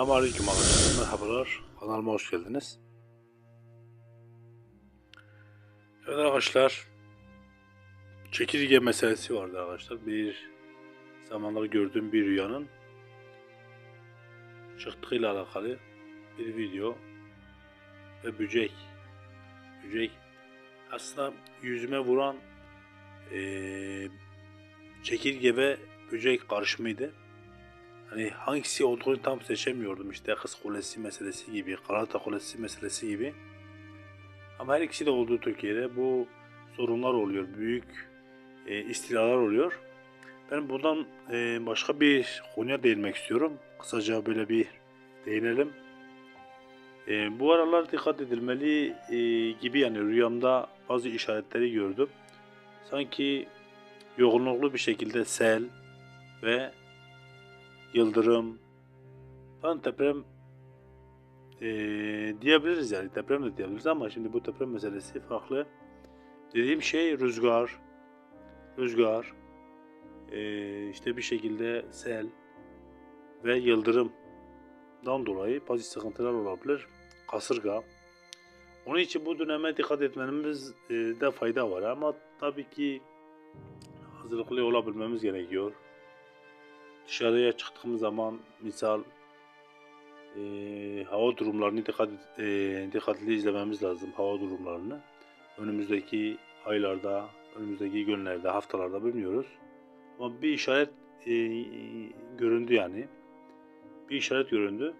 Selamun Aleyküm arkadaşlar. Merhabalar. Kanalıma hoş geldiniz. Evet arkadaşlar. Çekirge meselesi vardı arkadaşlar. Bir zamanlar gördüğüm bir rüyanın çıktığıyla alakalı bir video ve bücek. Bücek aslında yüzüme vuran eee çekirge ve böcek karışımıydı. Hani hangisi olduğunu tam seçemiyordum işte Kız Kulesi meselesi gibi, Galata Kulesi meselesi gibi. Ama her ikisi de olduğu Türkiye'de bu sorunlar oluyor, büyük e, istilalar oluyor. Ben buradan e, başka bir konuya değinmek istiyorum. Kısaca böyle bir değinelim. E, bu aralar dikkat edilmeli e, gibi yani rüyamda bazı işaretleri gördüm. Sanki yoğunluklu bir şekilde sel ve yıldırım falan deprem eee, diyebiliriz yani deprem de diyebiliriz ama şimdi bu deprem meselesi farklı. Dediğim şey rüzgar, rüzgar, eee, işte bir şekilde sel ve yıldırımdan dolayı bazı sıkıntılar olabilir. Kasırga. Onun için bu döneme dikkat etmemiz eee, de fayda var ama tabii ki hazırlıklı olabilmemiz gerekiyor. Dışarıya çıktığımız zaman misal eee, hava durumlarını dikkat eee, dikkatli izlememiz lazım hava durumlarını. Önümüzdeki aylarda, önümüzdeki günlerde, haftalarda bilmiyoruz. Ama bir işaret eee, göründü yani. Bir işaret göründü.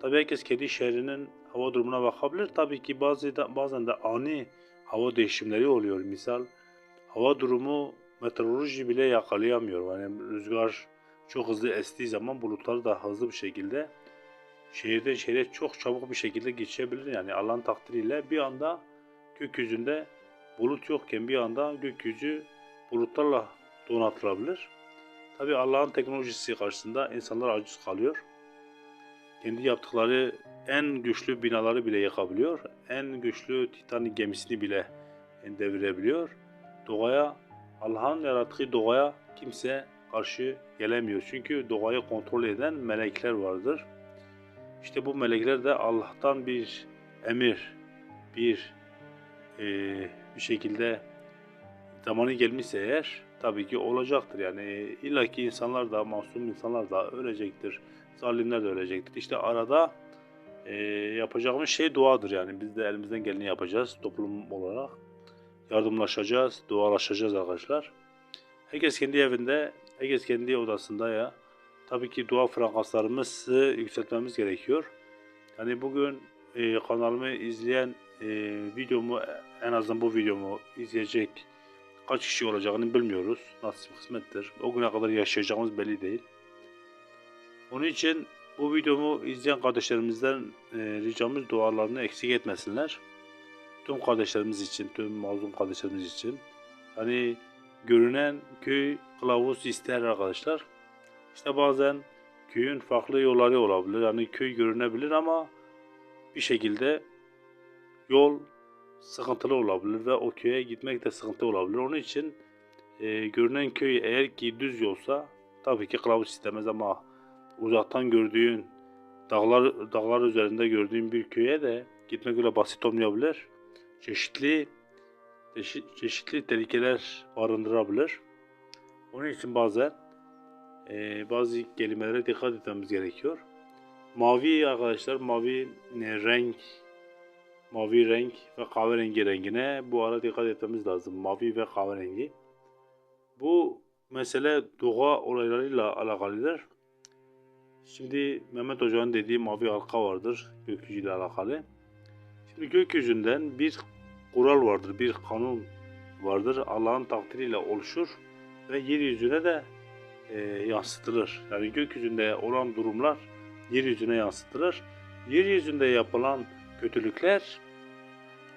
Tabii herkes kendi şehrinin hava durumuna bakabilir. Tabii ki bazı da, bazen de ani hava değişimleri oluyor. Misal hava durumu meteoroloji bile yakalayamıyor. Yani rüzgar çok hızlı estiği zaman bulutları da hızlı bir şekilde şehirden şehre çok çabuk bir şekilde geçebilir. Yani Allah'ın takdiriyle bir anda gökyüzünde bulut yokken bir anda gökyüzü bulutlarla donatılabilir. Tabi Allah'ın teknolojisi karşısında insanlar aciz kalıyor. Kendi yaptıkları en güçlü binaları bile yakabiliyor. En güçlü Titanic gemisini bile devirebiliyor. Doğaya, Allah'ın yarattığı doğaya kimse karşı gelemiyor. Çünkü doğayı kontrol eden melekler vardır. İşte bu melekler de Allah'tan bir emir, bir eee, bir şekilde zamanı gelmişse eğer tabii ki olacaktır. Yani illaki insanlar da masum insanlar da ölecektir. Zalimler de ölecektir. İşte arada eee, yapacağımız şey duadır yani. Biz de elimizden geleni yapacağız toplum olarak. Yardımlaşacağız, dualaşacağız arkadaşlar. Herkes kendi evinde, herkes kendi odasında ya. Tabii ki dua frekanslarımızı yükseltmemiz gerekiyor. Yani bugün e, kanalımı izleyen e, videomu en azından bu videomu izleyecek kaç kişi olacağını bilmiyoruz. Nasip kısmettir. O güne kadar yaşayacağımız belli değil. Onun için bu videomu izleyen kardeşlerimizden e, ricamız dualarını eksik etmesinler. Tüm kardeşlerimiz için, tüm mazlum kardeşlerimiz için. Hani görünen köy kılavuz ister arkadaşlar. İşte bazen köyün farklı yolları olabilir. Yani köy görünebilir ama bir şekilde yol sıkıntılı olabilir ve o köye gitmek de sıkıntı olabilir. Onun için e, görünen köy eğer ki düz yolsa tabii ki kılavuz istemez ama uzaktan gördüğün dağlar dağlar üzerinde gördüğün bir köye de gitmek öyle basit olmayabilir. Çeşitli çeşit- çeşitli tehlikeler barındırabilir. Onun için bazen e, bazı kelimelere dikkat etmemiz gerekiyor. Mavi arkadaşlar mavi ne, renk mavi renk ve kahverengi rengine bu ara dikkat etmemiz lazım. Mavi ve kahverengi. Bu mesele doğa olaylarıyla alakalıdır. Şimdi Mehmet Hoca'nın dediği mavi halka vardır gökyüzüyle alakalı. Şimdi gökyüzünden bir kural vardır, bir kanun vardır. Allah'ın takdiriyle oluşur ve yeryüzüne de e, yansıtılır. Yani gökyüzünde olan durumlar yeryüzüne yansıtılır. Yeryüzünde yapılan kötülükler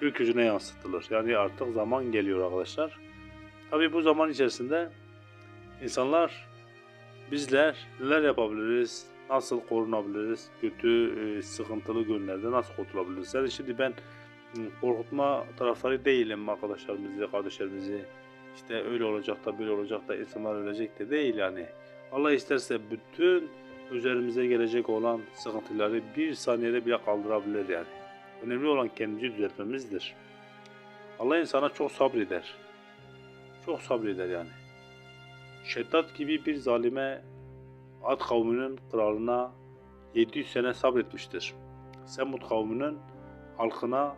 gökyüzüne yansıtılır. Yani artık zaman geliyor arkadaşlar. Tabii bu zaman içerisinde insanlar bizler neler yapabiliriz, nasıl korunabiliriz, kötü e, sıkıntılı günlerde nasıl kurtulabiliriz? Yani şimdi ben korkutma taraftarı değilim arkadaşlarımızı, kardeşlerimizi. İşte öyle olacak da böyle olacak da insanlar ölecek de değil yani. Allah isterse bütün üzerimize gelecek olan sıkıntıları bir saniyede bile kaldırabilir yani. Önemli olan kendimizi düzeltmemizdir. Allah insana çok sabreder. Çok sabreder yani. Şeddat gibi bir zalime Ad kavminin kralına 700 sene sabretmiştir. Semud kavminin halkına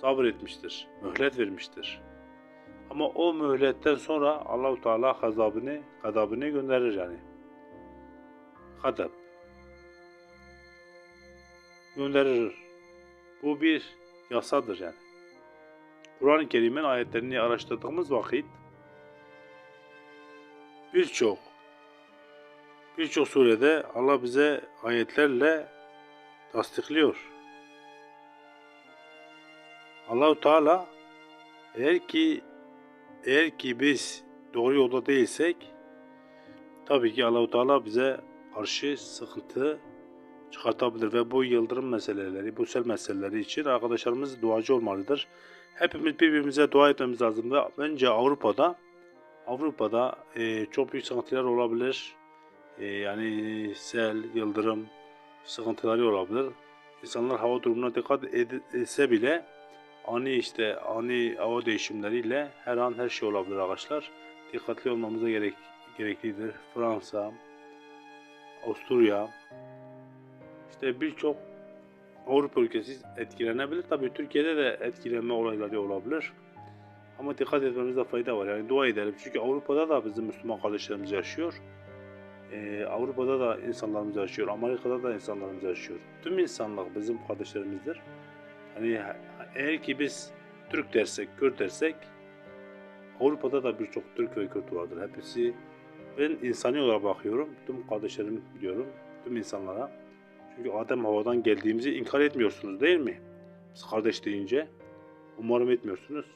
sabretmiştir. Mühlet vermiştir. Ama o mühletten sonra Allahu Teala gazabını, gadabını gönderir yani. Gadab. Gönderir. Bu bir yasadır yani. Kur'an-ı Kerim'in ayetlerini araştırdığımız vakit birçok birçok surede Allah bize ayetlerle tasdikliyor. Allahu Teala eğer ki eğer ki biz doğru yolda değilsek tabii ki Allahu Teala bize karşı sıkıntı çıkartabilir ve bu yıldırım meseleleri, bu sel meseleleri için arkadaşlarımız duacı olmalıdır. Hepimiz birbirimize dua etmemiz lazım ve bence Avrupa'da Avrupa'da e, çok büyük sıkıntılar olabilir. E, yani sel, yıldırım sıkıntıları olabilir. İnsanlar hava durumuna dikkat etse bile ani işte ani hava değişimleriyle her an her şey olabilir arkadaşlar. Dikkatli olmamıza gerek gereklidir. Fransa, Avusturya, işte birçok Avrupa ülkesi etkilenebilir. Tabii Türkiye'de de etkilenme olayları olabilir. Ama dikkat etmemizde fayda var. Yani dua edelim. Çünkü Avrupa'da da bizim Müslüman kardeşlerimiz yaşıyor. Ee, Avrupa'da da insanlarımız yaşıyor. Amerika'da da insanlarımız yaşıyor. Tüm insanlık bizim kardeşlerimizdir. Hani eğer ki biz Türk dersek, Kürt dersek Avrupa'da da birçok Türk ve Kürt vardır. Hepsi ben insani olarak bakıyorum. Tüm kardeşlerim diyorum. Tüm insanlara. Çünkü Adem havadan geldiğimizi inkar etmiyorsunuz değil mi? Biz kardeş deyince umarım etmiyorsunuz.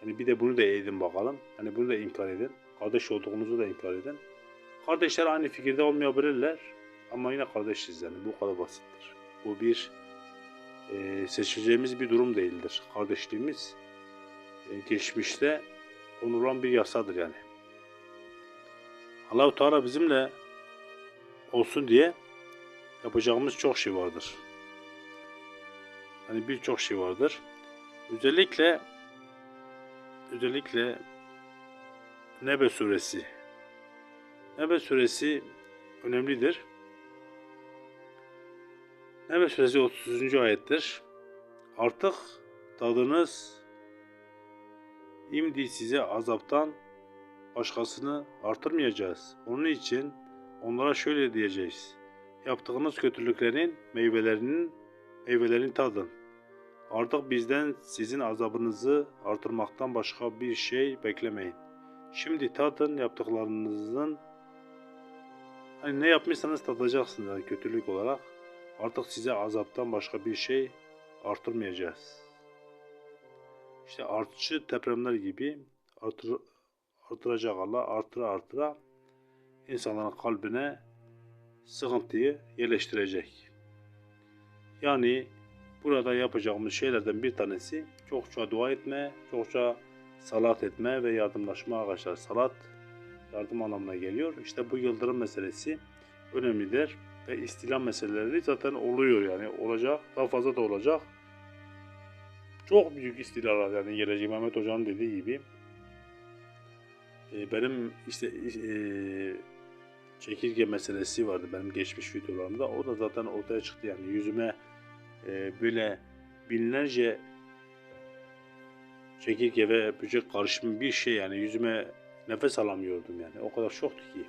Hani bir de bunu da edin bakalım. Hani bunu da inkar edin. Kardeş olduğunuzu da inkar edin. Kardeşler aynı fikirde olmayabilirler. Ama yine kardeşiz yani. Bu kadar basittir. Bu bir e, seçeceğimiz bir durum değildir. Kardeşliğimiz e, geçmişte onuran bir yasadır yani. Allahu Teala bizimle olsun diye yapacağımız çok şey vardır. Hani birçok şey vardır. Özellikle özellikle Nebe suresi. Nebe suresi önemlidir. Nebe suresi 30. ayettir. Artık tadınız imdi size azaptan başkasını artırmayacağız. Onun için onlara şöyle diyeceğiz. Yaptığınız kötülüklerin meyvelerinin meyvelerini tadın. Artık bizden sizin azabınızı artırmaktan başka bir şey beklemeyin. Şimdi tadın yaptıklarınızın hani ne yapmışsanız tadacaksınız yani kötülük olarak. Artık size azaptan başka bir şey artırmayacağız. İşte artçı depremler gibi artır, artıracak Allah artıra artıra insanların kalbine sıkıntıyı yerleştirecek. Yani burada yapacağımız şeylerden bir tanesi çokça dua etme, çokça salat etme ve yardımlaşma arkadaşlar. Salat yardım anlamına geliyor. İşte bu yıldırım meselesi önemlidir ve istilam meseleleri zaten oluyor yani olacak daha fazla da olacak. Çok büyük istilalar yani gelecek Mehmet Hoca'nın dediği gibi. E, benim işte e, çekirge meselesi vardı benim geçmiş videolarımda. O da zaten ortaya çıktı yani yüzüme e, böyle binlerce çekirge ve böcek karışımı bir şey yani yüzüme nefes alamıyordum yani. O kadar şoktu ki.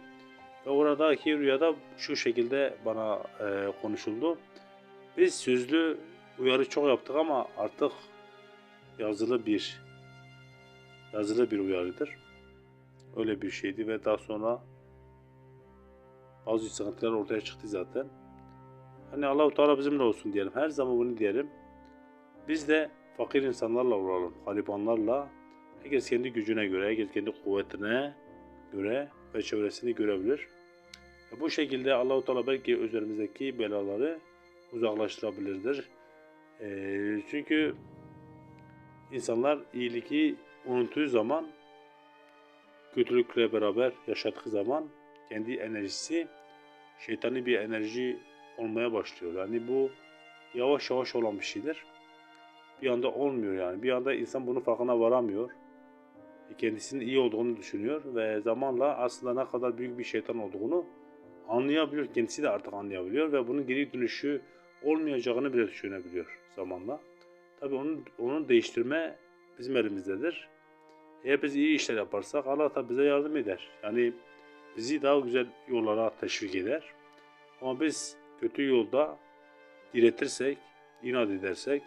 Ve oradaki rüyada şu şekilde bana e, konuşuldu. Biz sözlü uyarı çok yaptık ama artık yazılı bir yazılı bir uyarıdır. Öyle bir şeydi ve daha sonra bazı sıkıntılar ortaya çıktı zaten. Hani Allahu Teala bizimle olsun diyelim. Her zaman bunu diyelim. Biz de fakir insanlarla olalım. Garibanlarla. Herkes kendi gücüne göre, herkes kendi kuvvetine göre ve çevresini görebilir. Ve bu şekilde Allahu Teala belki üzerimizdeki belaları uzaklaştırabilirdir. Ee, çünkü insanlar iyiliği unuttuğu zaman kötülükle beraber yaşadığı zaman kendi enerjisi şeytani bir enerji olmaya başlıyor. Yani bu yavaş yavaş olan bir şeydir. Bir anda olmuyor yani. Bir anda insan bunun farkına varamıyor. Kendisinin iyi olduğunu düşünüyor ve zamanla aslında ne kadar büyük bir şeytan olduğunu anlayabiliyor. Kendisi de artık anlayabiliyor ve bunun geri dönüşü olmayacağını bile düşünebiliyor zamanla. Tabii onu, onu değiştirme bizim elimizdedir. Eğer biz iyi işler yaparsak Allah da bize yardım eder. Yani bizi daha güzel yollara teşvik eder. Ama biz kötü yolda diretirsek, inat edersek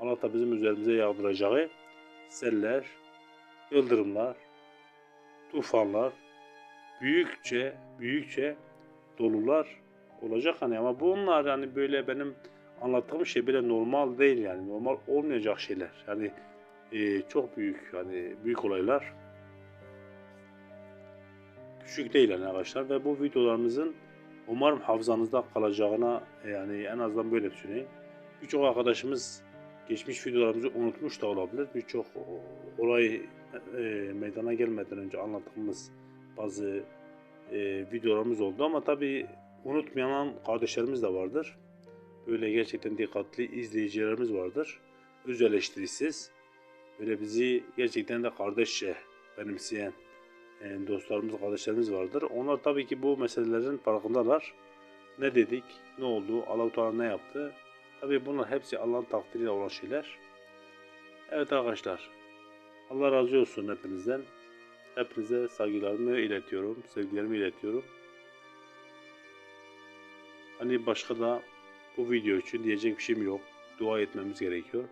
Allah da bizim üzerimize yağdıracağı seller, yıldırımlar, tufanlar, büyükçe, büyükçe dolular olacak hani. Ama bunlar yani böyle benim anlattığım şey bile normal değil yani. Normal olmayacak şeyler. Yani e, çok büyük yani büyük olaylar. Küçük değil yani arkadaşlar. Ve bu videolarımızın umarım hafızanızda kalacağına e, yani en azından böyle düşüneyim. Birçok arkadaşımız geçmiş videolarımızı unutmuş da olabilir. Birçok olay e, meydana gelmeden önce anlattığımız bazı e, videolarımız oldu ama tabii unutmayan kardeşlerimiz de vardır. Böyle gerçekten dikkatli izleyicilerimiz vardır. Öz eleştirisiz. Böyle bizi gerçekten de kardeşçe benimseyen e, dostlarımız, kardeşlerimiz vardır. Onlar tabii ki bu meselelerin farkındalar. Ne dedik, ne oldu, Allah-u Teala ne yaptı? Tabii bunlar hepsi Allah'ın takdiriyle olan şeyler. Evet arkadaşlar, Allah razı olsun hepinizden. Hepinize saygılarımı iletiyorum, sevgilerimi iletiyorum. Hani başka da bu video için diyecek bir şeyim yok. Dua etmemiz gerekiyor.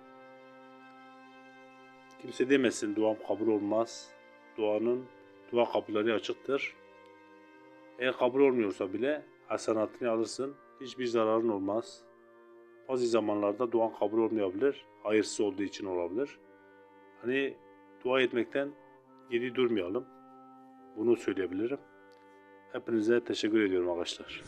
Kimse demesin duam kabul olmaz. Duanın dua kapıları açıktır. Eğer kabul olmuyorsa bile hasenatını alırsın. Hiçbir zararın olmaz. Bazı zamanlarda duan kabul olmayabilir. Hayırsız olduğu için olabilir. Hani dua etmekten geri durmayalım. Bunu söyleyebilirim. Hepinize teşekkür ediyorum arkadaşlar.